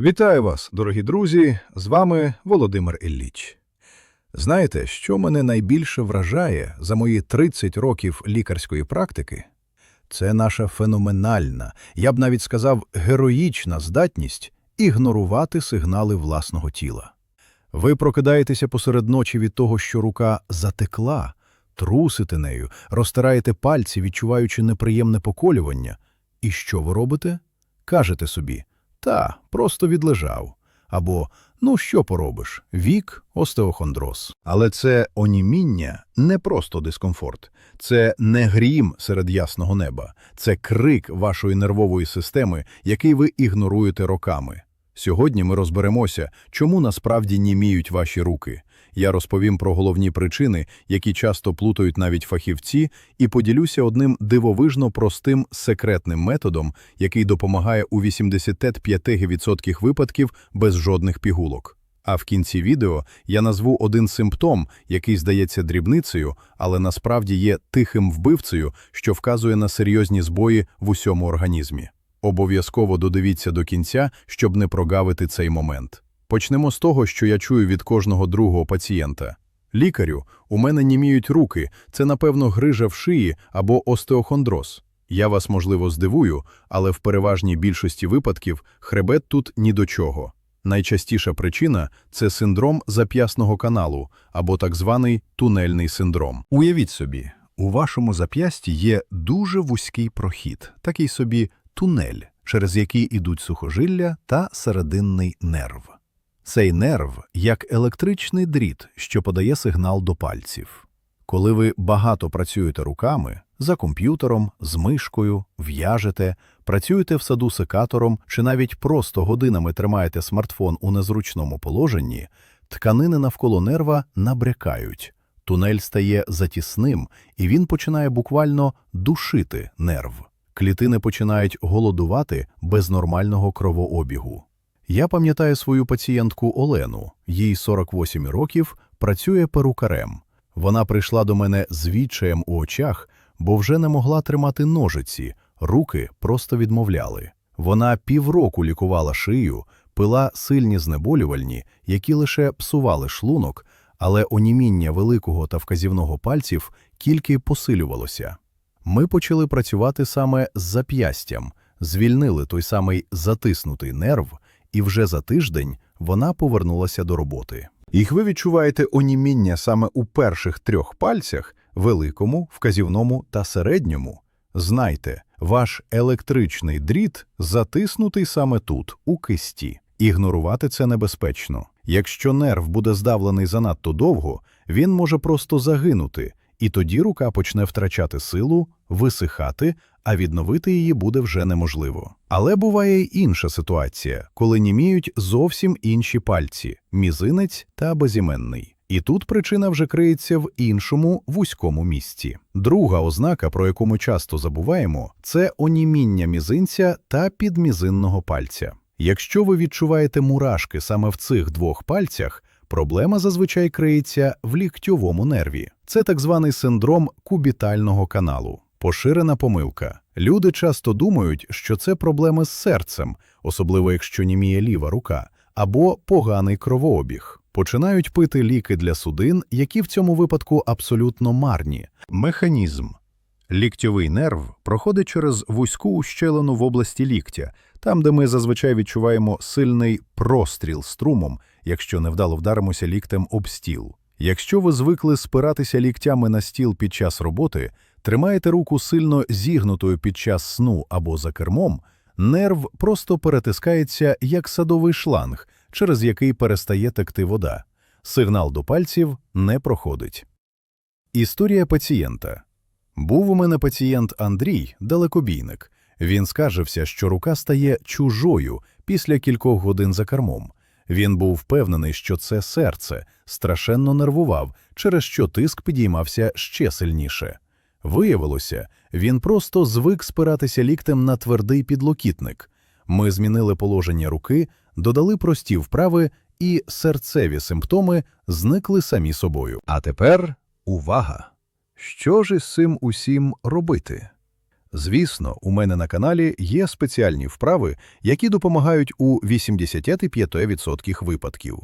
Вітаю вас, дорогі друзі! З вами Володимир Ілліч. Знаєте, що мене найбільше вражає за мої 30 років лікарської практики? Це наша феноменальна, я б навіть сказав, героїчна здатність ігнорувати сигнали власного тіла. Ви прокидаєтеся посеред ночі від того, що рука затекла, трусите нею, розтираєте пальці, відчуваючи неприємне поколювання. І що ви робите? Кажете собі та, просто відлежав. Або ну що поробиш? Вік, остеохондроз. Але це оніміння не просто дискомфорт, це не грім серед ясного неба, це крик вашої нервової системи, який ви ігноруєте роками. Сьогодні ми розберемося, чому насправді німіють ваші руки. Я розповім про головні причини, які часто плутають навіть фахівці, і поділюся одним дивовижно простим секретним методом, який допомагає у 85% випадків без жодних пігулок. А в кінці відео я назву один симптом, який здається дрібницею, але насправді є тихим вбивцею, що вказує на серйозні збої в усьому організмі. Обов'язково додивіться до кінця, щоб не прогавити цей момент. Почнемо з того, що я чую від кожного другого пацієнта. Лікарю, у мене німіють руки, це, напевно, грижа в шиї або остеохондроз. Я вас, можливо, здивую, але в переважній більшості випадків хребет тут ні до чого. Найчастіша причина – це синдром зап'ясного каналу або так званий тунельний синдром. Уявіть собі, у вашому зап'ясті є дуже вузький прохід, такий собі тунель, через який ідуть сухожилля та серединний нерв. Цей нерв як електричний дріт, що подає сигнал до пальців. Коли ви багато працюєте руками, за комп'ютером, з мишкою, в'яжете, працюєте в саду секатором чи навіть просто годинами тримаєте смартфон у незручному положенні, тканини навколо нерва набрякають, тунель стає затісним, і він починає буквально душити нерв. Клітини починають голодувати без нормального кровообігу. Я пам'ятаю свою пацієнтку Олену, їй 48 років, працює перукарем. Вона прийшла до мене з відчаєм у очах, бо вже не могла тримати ножиці, руки просто відмовляли. Вона півроку лікувала шию, пила сильні знеболювальні, які лише псували шлунок, але оніміння великого та вказівного пальців тільки посилювалося. Ми почали працювати саме з зап'ястям, звільнили той самий затиснутий нерв, і вже за тиждень вона повернулася до роботи. Їх ви відчуваєте оніміння саме у перших трьох пальцях великому, вказівному та середньому. Знайте, ваш електричний дріт затиснутий саме тут, у кисті. Ігнорувати це небезпечно. Якщо нерв буде здавлений занадто довго, він може просто загинути, і тоді рука почне втрачати силу, висихати, а відновити її буде вже неможливо. Але буває й інша ситуація, коли німіють зовсім інші пальці мізинець та безіменний. І тут причина вже криється в іншому вузькому місці. Друга ознака, про яку ми часто забуваємо, це оніміння мізинця та підмізинного пальця. Якщо ви відчуваєте мурашки саме в цих двох пальцях, проблема зазвичай криється в ліктьовому нерві. Це так званий синдром кубітального каналу. Поширена помилка. Люди часто думають, що це проблеми з серцем, особливо якщо німіє ліва рука, або поганий кровообіг. Починають пити ліки для судин, які в цьому випадку абсолютно марні. Механізм. Ліктьовий нерв проходить через вузьку ущелину в області ліктя, там, де ми зазвичай відчуваємо сильний простріл струмом, якщо невдало вдаримося ліктем об стіл. Якщо ви звикли спиратися ліктями на стіл під час роботи, тримаєте руку сильно зігнутою під час сну або за кермом, нерв просто перетискається як садовий шланг, через який перестає текти вода. Сигнал до пальців не проходить. Історія пацієнта. Був у мене пацієнт Андрій, далекобійник. Він скаржився, що рука стає чужою після кількох годин за кермом. Він був впевнений, що це серце, страшенно нервував, через що тиск підіймався ще сильніше. Виявилося, він просто звик спиратися ліктем на твердий підлокітник. Ми змінили положення руки, додали прості вправи, і серцеві симптоми зникли самі собою. А тепер увага! Що ж із цим усім робити? Звісно, у мене на каналі є спеціальні вправи, які допомагають у 85% випадків.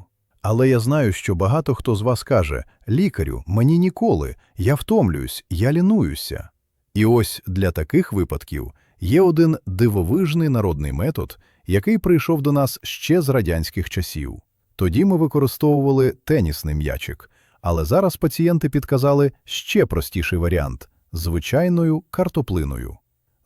Але я знаю, що багато хто з вас каже «Лікарю, мені ніколи, я втомлююсь, я лінуюся». І ось для таких випадків є один дивовижний народний метод, який прийшов до нас ще з радянських часів. Тоді ми використовували тенісний м'ячик, але зараз пацієнти підказали ще простіший варіант – звичайною картоплиною.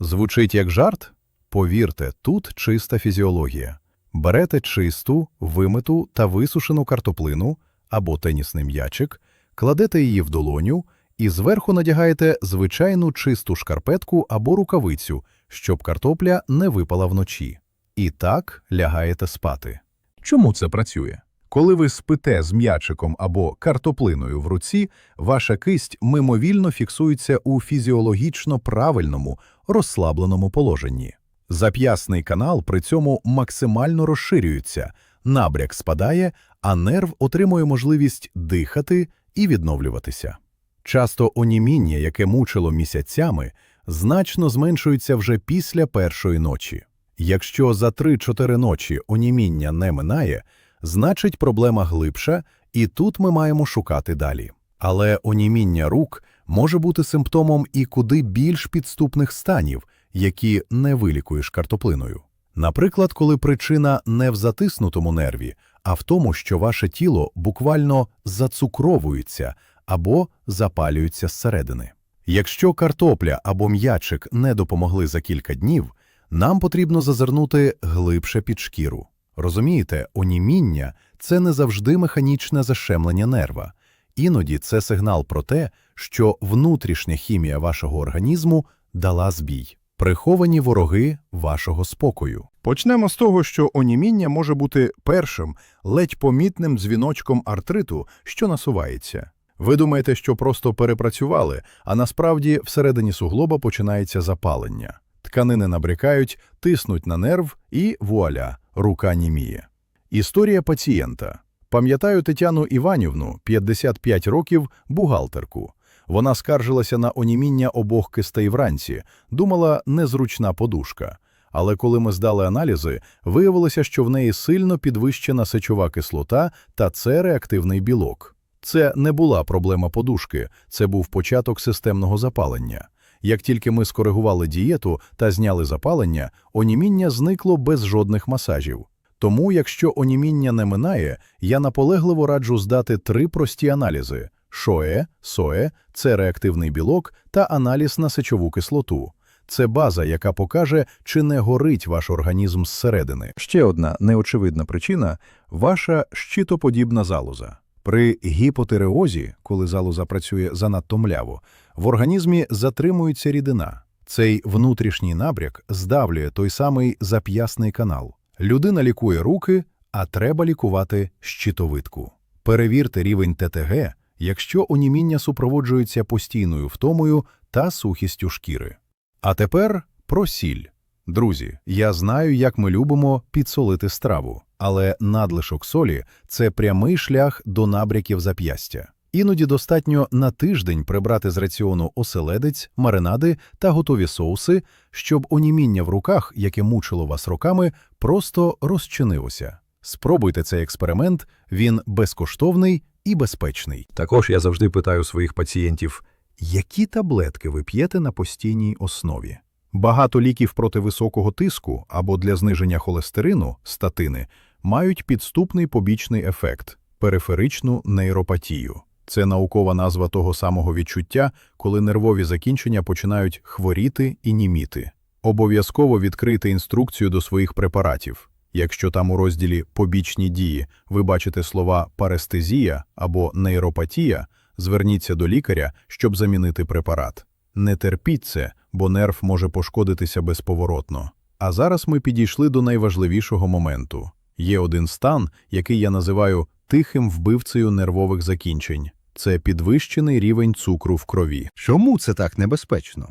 Звучить як жарт? Повірте, тут чиста фізіологія. Берете чисту, вимиту та висушену картоплину або тенісний м'ячик, кладете її в долоню і зверху надягаєте звичайну чисту шкарпетку або рукавицю, щоб картопля не випала вночі. І так лягаєте спати. Чому це працює? Коли ви спите з м'ячиком або картоплиною в руці, ваша кисть мимовільно фіксується у фізіологічно правильному, розслабленому положенні. Зап'ясний канал при цьому максимально розширюється, набряк спадає, а нерв отримує можливість дихати і відновлюватися. Часто оніміння, яке мучило місяцями, значно зменшується вже після першої ночі. Якщо за 3-4 ночі оніміння не минає, значить проблема глибша, і тут ми маємо шукати далі. Але оніміння рук може бути симптомом і куди більш підступних станів, які не вилікуєш картоплиною. Наприклад, коли причина не в затиснутому нерві, а в тому, що ваше тіло буквально зацукровується або запалюється зсередини. Якщо картопля або м'ячик не допомогли за кілька днів, нам потрібно зазирнути глибше під шкіру. Розумієте, оніміння – це не завжди механічне защемлення нерва. Іноді це сигнал про те, що внутрішня хімія вашого організму дала збій. Приховані вороги вашого спокою. Почнемо з того, що оніміння може бути першим, ледь помітним дзвіночком артриту, що насувається. Ви думаєте, що просто перепрацювали, а насправді всередині суглоба починається запалення. Тканини набрякають, тиснуть на нерв і вуаля, рука німіє. Історія пацієнта. Пам'ятаю Тетяну Іванівну, 55 років, бухгалтерку. Вона скаржилася на оніміння обох кистей вранці, думала незручна подушка. Але коли ми здали аналізи, виявилося, що в неї сильно підвищена сечова кислота та це реактивний білок. Це не була проблема подушки, це був початок системного запалення. Як тільки ми скоригували дієту та зняли запалення, оніміння зникло без жодних масажів. Тому, якщо оніміння не минає, я наполегливо раджу здати три прості аналізи – ШОЕ, СОЕ, це реактивний білок та аналіз на сечову кислоту. Це база, яка покаже, чи не горить ваш організм зсередини. Ще одна неочевидна причина – ваша щитоподібна залоза. При гіпотиреозі, коли залоза працює занадто мляво, в організмі затримується рідина. Цей внутрішній набряк здавлює той самий зап'ясний канал. Людина лікує руки, а треба лікувати щитовидку. Перевірте рівень ТТГ, якщо оніміння супроводжується постійною втомою та сухістю шкіри. А тепер про сіль. Друзі, я знаю, як ми любимо підсолити страву, але надлишок солі – це прямий шлях до набряків зап'ястя. Іноді достатньо на тиждень прибрати з раціону оселедець, маринади та готові соуси, щоб оніміння в руках, яке мучило вас роками, просто розчинилося. Спробуйте цей експеримент, він безкоштовний і безпечний. Також я завжди питаю своїх пацієнтів, які таблетки ви п'єте на постійній основі. Багато ліків проти високого тиску або для зниження холестерину, статини, мають підступний побічний ефект – периферичну нейропатію. Це наукова назва того самого відчуття, коли нервові закінчення починають хворіти і німіти. Обов'язково відкрийте інструкцію до своїх препаратів. Якщо там у розділі «Побічні дії» ви бачите слова «парестезія» або «нейропатія», зверніться до лікаря, щоб замінити препарат. Не терпіть це, бо нерв може пошкодитися безповоротно. А зараз ми підійшли до найважливішого моменту. Є один стан, який я називаю тихим вбивцею нервових закінчень. Це підвищений рівень цукру в крові. Чому це так небезпечно?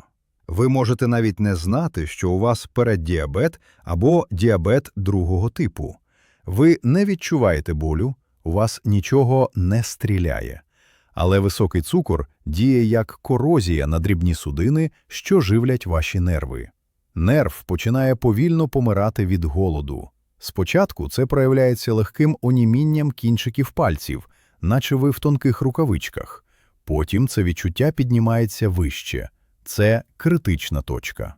Ви можете навіть не знати, що у вас переддіабет або діабет другого типу. Ви не відчуваєте болю, у вас нічого не стріляє. Але високий цукор діє як корозія на дрібні судини, що живлять ваші нерви. Нерв починає повільно помирати від голоду. Спочатку це проявляється легким онімінням кінчиків пальців, наче ви в тонких рукавичках. Потім це відчуття піднімається вище. Це критична точка.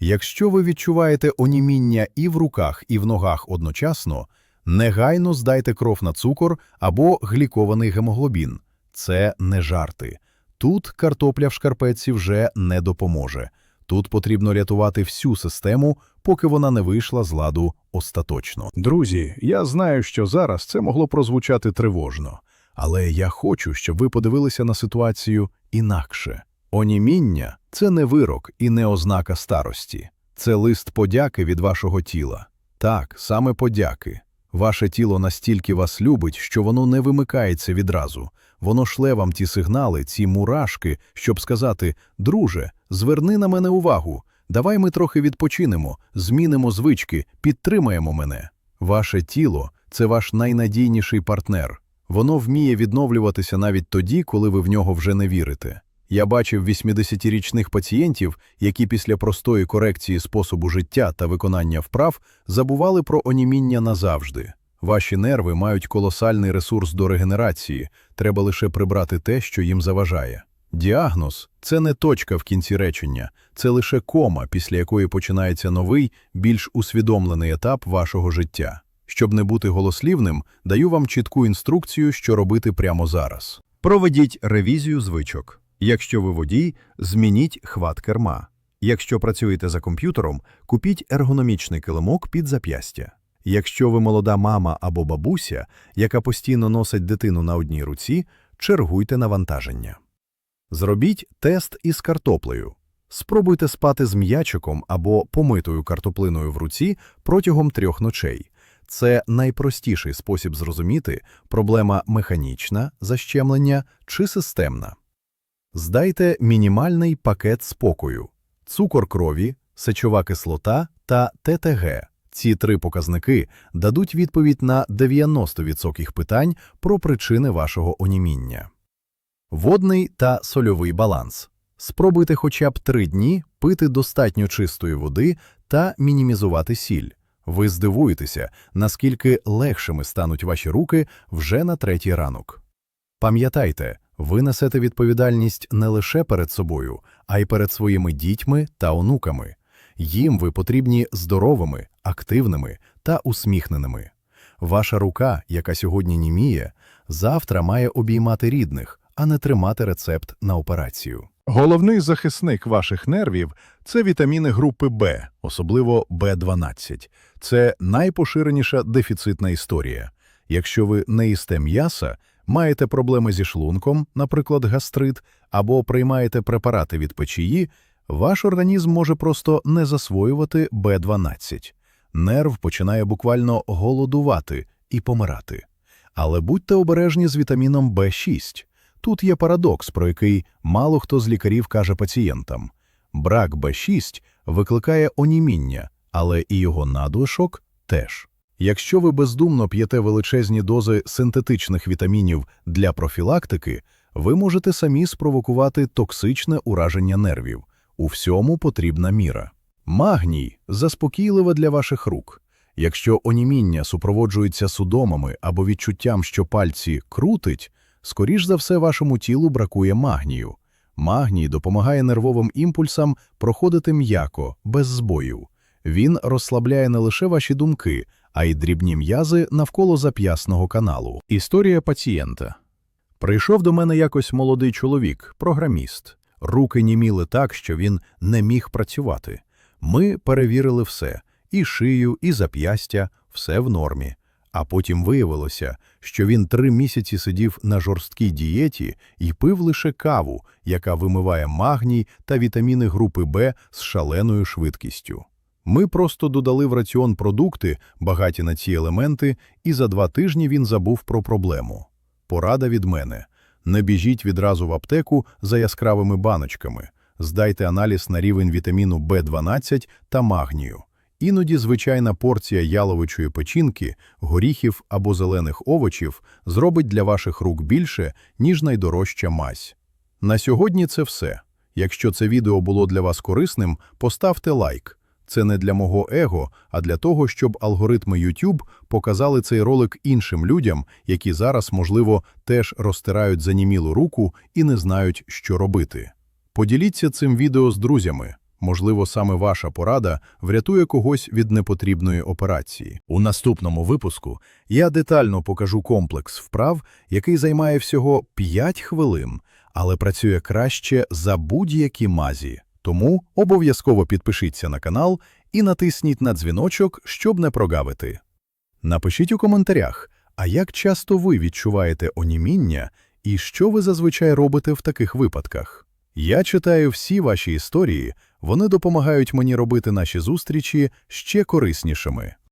Якщо ви відчуваєте оніміння і в руках, і в ногах одночасно, негайно здайте кров на цукор або глікований гемоглобін. Це не жарти. Тут картопля в шкарпетці вже не допоможе. Тут потрібно рятувати всю систему, поки вона не вийшла з ладу остаточно. Друзі, я знаю, що зараз це могло прозвучати тривожно, але я хочу, щоб ви подивилися на ситуацію інакше. Оніміння – це не вирок і не ознака старості. Це лист подяки від вашого тіла. Так, саме подяки. Ваше тіло настільки вас любить, що воно не вимикається відразу. Воно шле вам ті сигнали, ці мурашки, щоб сказати «Друже, зверни на мене увагу, давай ми трохи відпочинемо, змінимо звички, підтримаємо мене». Ваше тіло – це ваш найнадійніший партнер. Воно вміє відновлюватися навіть тоді, коли ви в нього вже не вірите. Я бачив 80-річних пацієнтів, які після простої корекції способу життя та виконання вправ забували про оніміння назавжди. Ваші нерви мають колосальний ресурс до регенерації, треба лише прибрати те, що їм заважає. Діагноз – це не точка в кінці речення, це лише кома, після якої починається новий, більш усвідомлений етап вашого життя. Щоб не бути голослівним, даю вам чітку інструкцію, що робити прямо зараз. Проведіть ревізію звичок. Якщо ви водій, змініть хват керма. Якщо працюєте за комп'ютером, купіть ергономічний килимок під зап'ястя. Якщо ви молода мама або бабуся, яка постійно носить дитину на одній руці, чергуйте навантаження. Зробіть тест із картоплею. Спробуйте спати з м'ячиком або помитою картоплиною в руці протягом трьох ночей. Це найпростіший спосіб зрозуміти, проблема механічна, защемлення чи системна. Здайте мінімальний пакет спокою, цукор крові, сечова кислота та ТТГ. Ці три показники дадуть відповідь на 90% питань про причини вашого оніміння. Водний та сольовий баланс. Спробуйте хоча б три дні пити достатньо чистої води та мінімізувати сіль. Ви здивуєтеся, наскільки легшими стануть ваші руки вже на третій ранок. Пам'ятайте, ви несете відповідальність не лише перед собою, а й перед своїми дітьми та онуками. Їм ви потрібні здоровими, активними та усміхненими. Ваша рука, яка сьогодні німіє, завтра має обіймати рідних, а не тримати рецепт на операцію. Головний захисник ваших нервів – це вітаміни групи Б, особливо Б12. Це найпоширеніша дефіцитна історія. Якщо ви не їсте м'яса, маєте проблеми зі шлунком, наприклад, гастрит, або приймаєте препарати від печії, ваш організм може просто не засвоювати Б12. Нерв починає буквально голодувати і помирати. Але будьте обережні з вітаміном Б6. Тут є парадокс, про який мало хто з лікарів каже пацієнтам. Брак Б6 викликає оніміння, але і його надлишок теж. Якщо ви бездумно п'єте величезні дози синтетичних вітамінів для профілактики, ви можете самі спровокувати токсичне ураження нервів. У всьому потрібна міра. Магній – заспокійливе для ваших рук. Якщо оніміння супроводжується судомами або відчуттям, що пальці крутить, скоріш за все вашому тілу бракує магнію. Магній допомагає нервовим імпульсам проходити м'яко, без збоїв. Він розслабляє не лише ваші думки, а й дрібні м'язи навколо зап'ясного каналу. Історія пацієнта. Прийшов до мене якось молодий чоловік, програміст. Руки німіли так, що він не міг працювати. Ми перевірили все – і шию, і зап'ястя, все в нормі. А потім виявилося, що він три місяці сидів на жорсткій дієті і пив лише каву, яка вимиває магній та вітаміни групи Б з шаленою швидкістю. Ми просто додали в раціон продукти, багаті на ці елементи, і за два тижні він забув про проблему. Порада від мене. Не біжіть відразу в аптеку за яскравими баночками. Здайте аналіз на рівень вітаміну В12 та магнію. Іноді звичайна порція яловичої печінки, горіхів або зелених овочів зробить для ваших рук більше, ніж найдорожча мазь. На сьогодні це все. Якщо це відео було для вас корисним, поставте лайк. Це не для мого его, а для того, щоб алгоритми YouTube показали цей ролик іншим людям, які зараз, можливо, теж розтирають занімілу руку і не знають, що робити. Поділіться цим відео з друзями. Можливо, саме ваша порада врятує когось від непотрібної операції. У наступному випуску я детально покажу комплекс вправ, який займає всього 5 хвилин, але працює краще за будь-які мазі. Тому обов'язково підпишіться на канал і натисніть на дзвіночок, щоб не прогавити. Напишіть у коментарях, а як часто ви відчуваєте оніміння і що ви зазвичай робите в таких випадках. Я читаю всі ваші історії, вони допомагають мені робити наші зустрічі ще кориснішими.